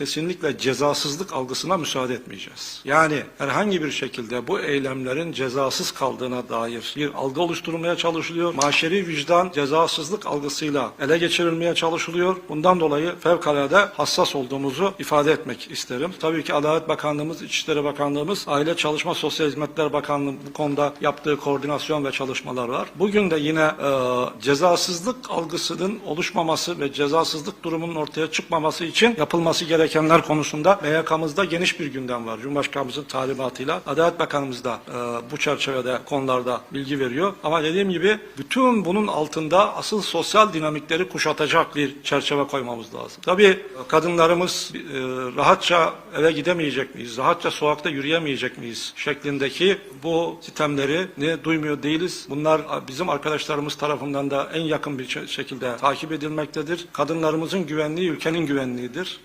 kesinlikle cezasızlık algısına müsaade etmeyeceğiz. Yani herhangi bir şekilde bu eylemlerin cezasız kaldığına dair bir algı oluşturulmaya çalışılıyor. Maşeri vicdan cezasızlık algısıyla ele geçirilmeye çalışılıyor. Bundan dolayı fevkalade hassas olduğumuzu ifade etmek isterim. Tabii ki Adalet Bakanlığımız, İçişleri Bakanlığımız, Aile Çalışma Sosyal Hizmetler Bakanlığı bu konuda yaptığı koordinasyon ve çalışmalar var. Bugün de yine e, cezasızlık algısının oluşmaması ve cezasızlık durumunun ortaya çıkmaması için yapılması gerekenler konusunda MYK'mızda geniş bir gündem var. Cumhurbaşkanımızın talimatıyla Adalet Bakanımız da e, bu çerçevede konularda bilgi veriyor. Ama dediğim gibi bütün bunun altında asıl sosyal dinamikleri kuşatacak bir çerçeve koymamız lazım. Tabii kadınlarımız e, rahatça eve gidemeyecek miyiz? Rahatça sokakta yürüyemeyecek miyiz? şeklindeki bu sistemleri ne duymuyor değiliz. Bunlar bizim arkadaşlarımız tarafından da en yakın bir şe- şekilde takip edilmektedir. Kadınlarımızın güvenliği ülkenin güvenliğidir.